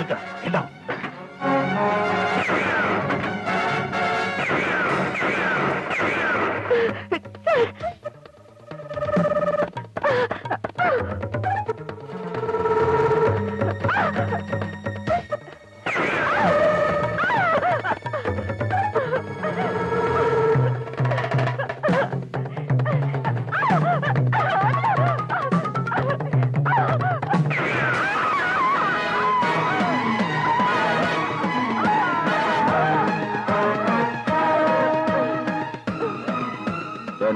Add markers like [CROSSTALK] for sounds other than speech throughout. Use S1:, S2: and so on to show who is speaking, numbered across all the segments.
S1: Então, então.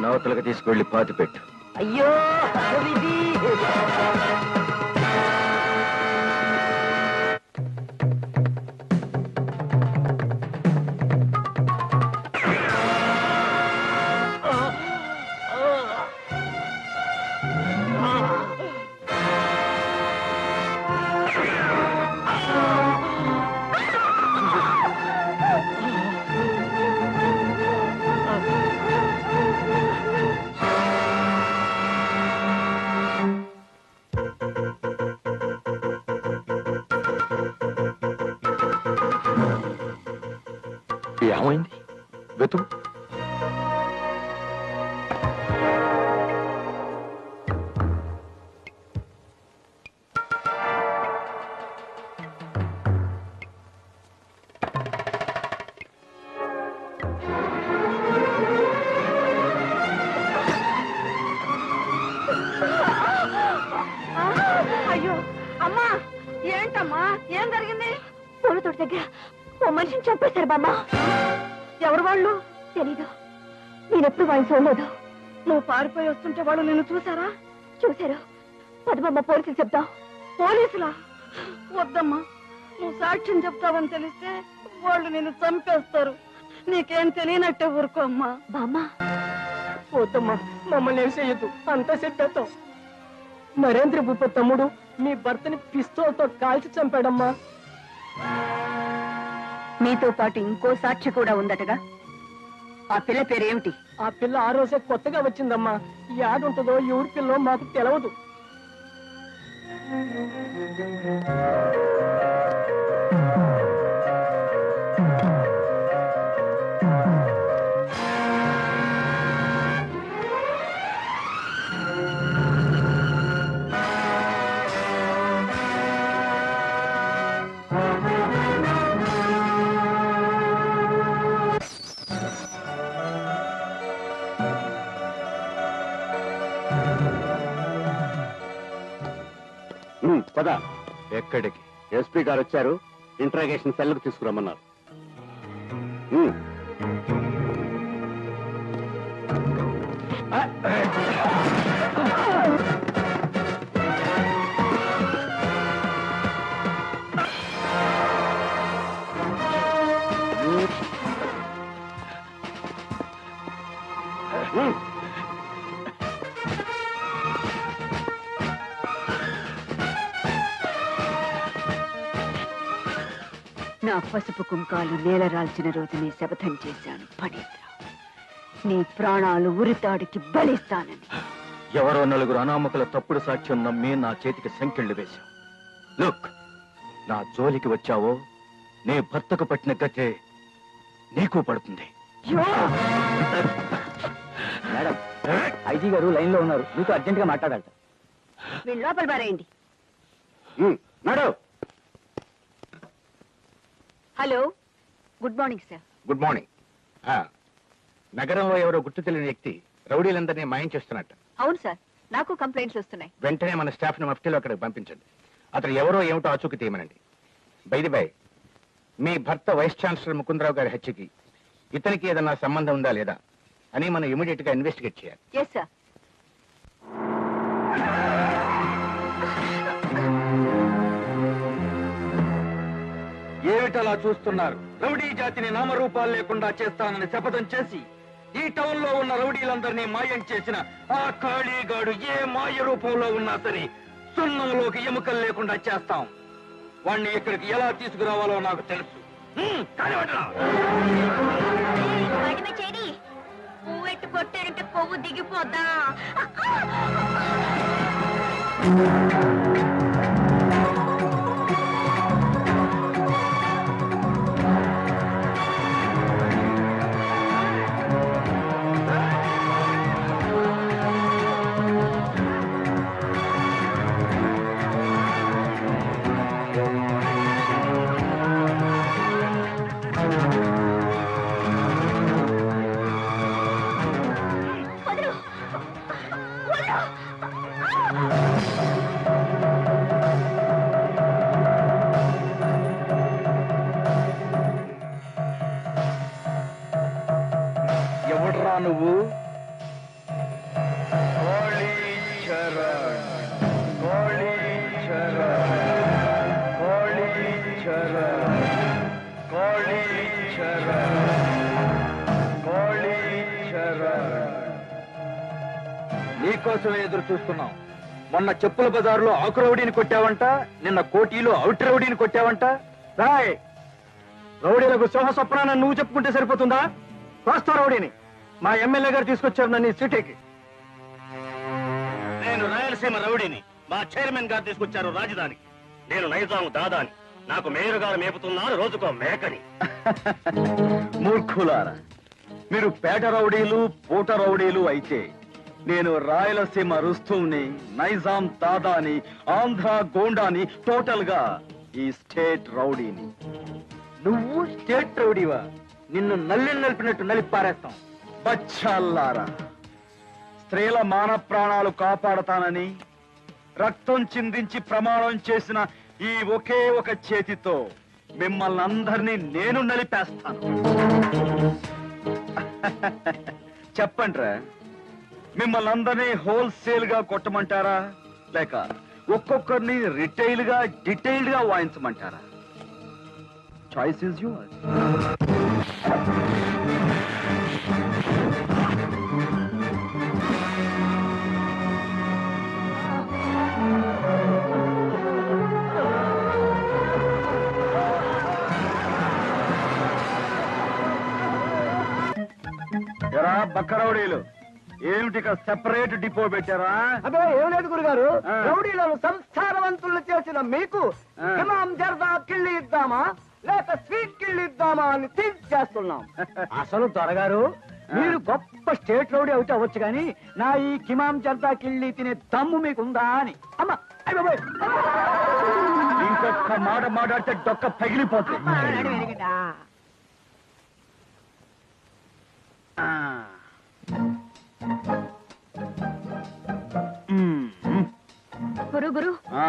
S1: నవతలకు తీసుకువెళ్ళి పాతి పెట్టు
S2: అయ్యో
S1: ఏమైంది? వెతుకు.
S2: అయ్యో అమ్మా ఏంటమ్మా ఏం జరిగింది? పూలతోటి దగ్గర ఓ మనిషిని చంపేశారు బామ్మ. ఎవరు వాళ్ళు? తెలీదు. నేనెప్పుడు వాళ్ళని చూడలేదు? నువ్వు పారిపోయి వస్తుంటే వాళ్ళు నిన్ను చూసారా చూశారు. పదమమ్మ పోలీసులు చెప్తాం. పోలీసులా? వద్దమ్మా. నువ్వు సాక్ష్యం చెప్తావని తెలిస్తే వాళ్ళు నిన్ను చంపేస్తారు. నీకేం తెలియనట్టే ఊరుకో అమ్మా. బామ్మ.
S3: వద్దమ్మా మమ్మల్ని ఏం చేయొద్దు. అంతా చెప్పేస్తాం నరేంద్ర భూప తమ్ముడు మీ భర్తని పిస్తోల్తో కాల్చి చంపాడమ్మా.
S2: మీతో పాటు ఇంకో సాక్షి కూడా ఉందటగా? ఆ పిల్ల పేరేమిటి?
S3: ఆ పిల్ల ఆ రోజే కొత్తగా వచ్చిందమ్మా. ఈ ఆడ ఉంటుందో ఎవరి పిల్లో మాకు తెలవదు.
S4: పద.
S1: ఎక్కడికి?
S4: ఎస్పీ గారు వచ్చారు. ఇంట్రాగేషన్ సెల్కు తీసుకురమ్మన్నారు.
S2: నా పసుపు కుంకాలు నేలరాల్చిన రోజునే శపథం చేశాను ఫణీంద్ర నీ ప్రాణాలు ఉరితాడికి బలిస్తానని.
S1: ఎవరో నలుగురు అనామకుల తప్పుడు సాక్ష్యం నమ్మి నా చేతికి సంకెళ్ళు వేశావు. లుక్ నా జోలికి వచ్చావో నీ భర్తకు పట్టిన గతే నీకు పడుతుంది.
S3: మేడం ఐజీ గారు లైన్లో ఉన్నారు. మీతో అర్జెంట్గా మాట్లాడాలి.
S2: వీళ్ళు లోపల పారేయండి.
S4: ఉమ్.
S2: Hello. Good morning sir.
S5: Good morning. ఆ, నగరంలో ఎవరో గుర్తు తెలియని వ్యక్తి రౌడీలందరినీ మాయం చేస్తున్నట్ట.
S2: అవును సార్. నాకు కంప్లైంట్స్ వస్తున్నాయి.
S5: వెంటనే మన స్టాఫ్ని మఫ్టీలో అక్కడికి పంపించండి. అతను ఎవరో ఏమిటో ఆచూకి తీయమనండి. బైది బై మీ భర్త వైస్ ఛాన్సలర్ ముకుందరావు గారి హత్యకి ఇతనికి ఏదన్నా సంబంధం ఉందా లేదా అని మనం ఇమీడియట్గా ఇన్వెస్టిగేట్ చేయాలి.
S2: ఎస్ సార్
S6: ఏమిటలా చూస్తున్నారు? రౌడీ జాతిని నామరూపాలు లేకుండా చేస్తానని శపథం చేసి ఈ టౌన్లో ఉన్న రౌడీలందరినీ మాయం చేసిన ఆ ఖాళీగాడు ఏ మాయ రూపంలో ఉన్నా సరే సున్నంలోకి ఎముకలు లేకుండా చేస్తాం. వాణ్ణి ఇక్కడికి ఎలా తీసుకురావాలో నాకు తెలుసు.
S2: పువ్వెట్టు కొట్టారంటే కొవ్వు దిగిపోద్దా?
S6: నీకోసమే ఎదురు చూస్తున్నాం. మొన్న చెప్పుల బజారులో ఆకు రౌడీని కొట్టావంట నిన్న కోటీలో అవుట్ రౌడీని కొట్టావంట. రాయ్
S7: రౌడీలకు సింహ స్వప్నాన్ని నువ్వు చెప్పుకుంటే సరిపోతుందా? రాస్తా రౌడీని. మా ఎమ్మెల్యే గారు తీసుకొచ్చారు నన్ను సిటీకి.
S8: నేను రాయలసీమ రౌడీని మా చైర్మన్ గారు తీసుకొచ్చారు రాజధానికి. నేను నైజాము దాదాని. నాకు మేయర్ మేపుతున్నాను మేపుతున్నారు రోజుకో మేకని. [LAUGHS]
S6: మూర్ఖులారా మీరు పేట రౌడీలు పూట రౌడీలు అయితే నేను రాయలసీమ రుస్తుని నైజాం తాదాని ఆంధ్ర గోండాని టోటల్గా ఈ స్టేట్ రౌడీని. నువ్వు స్టేట్ రౌడీవా? నిన్ను నల్లి నలిపినట్టు నలిపి పారేస్తాం బచ్చాల్లారా స్త్రీల మాన ప్రాణాలు కాపాడతానని రక్తం చిందించి ప్రమాణం చేసిన ఈ ఒకే ఒక చేతితో మిమ్మల్ని అందరినీ నేను నలిపేస్తాను. [LAUGHS] చెప్పండ్రా మిమ్మల్ని అందరినీ హోల్సేల్గా కొట్టమంటారా? లేక ఒక్కొక్కరిని రిటైల్గా డీటెయిల్డ్గా వాయించమంటారా? చాయిస్ ఇస్ యువర్ బక్కరౌడీలు. ఏమిటి సెపరేట్ డిపో పెట్టారా?
S7: అదే ఏం లేదు గురుగారు.
S6: ఆ.
S7: రౌడీలను సంస్కారవంతులు చేసిన మీకు
S6: ఆ.
S7: హిమాం జర్దా కిళ్ళి ఇద్దామా? లేక స్వీట్ కిళ్ళి ఇద్దామా అని థింక్ చేస్తున్నాం. [LAUGHS] అసలు త్వరగారు మీరు గొప్ప స్టేట్ రౌడీ అవుతే అవ్వచ్చు కానీ నా ఈ కిమాం జర్దా కిళ్ళి తినే దమ్ము మీకుందా అని. అమ్మా బాబోయ్.
S6: ఇంకొక మాట మాట్లాడితే డొక్క పగిలిపోతుంది.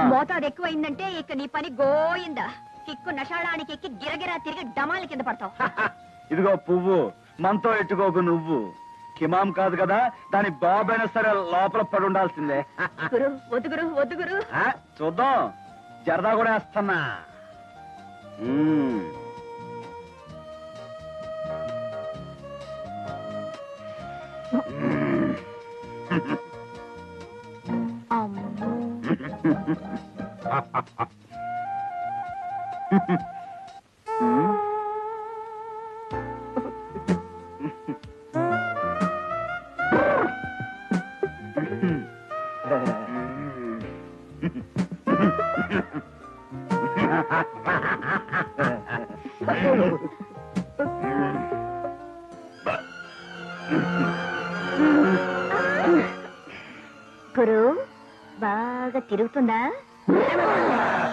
S9: మోతాదు ఎక్కువైందంటే ఇక నీ పని గోయిందా? కిక్కు నషాళానికి ఎక్కి గిరగిరా తిరిగి డమాల కింద పడతావు.
S6: ఇదిగో పువ్వు మనతో ఎట్టుకోకు నువ్వు. కిమాం కాదు కదా దాని బాబైనా సరే లోపల పడి ఉండాల్సిందే.
S9: గురు వద్దు గురు వద్దు గురు.
S6: ఆ, చూద్దాం. జరదా కూడా వేస్తున్నా. మ్మ్.
S9: అమ్మో గురు బాగా తిరుగుతుందా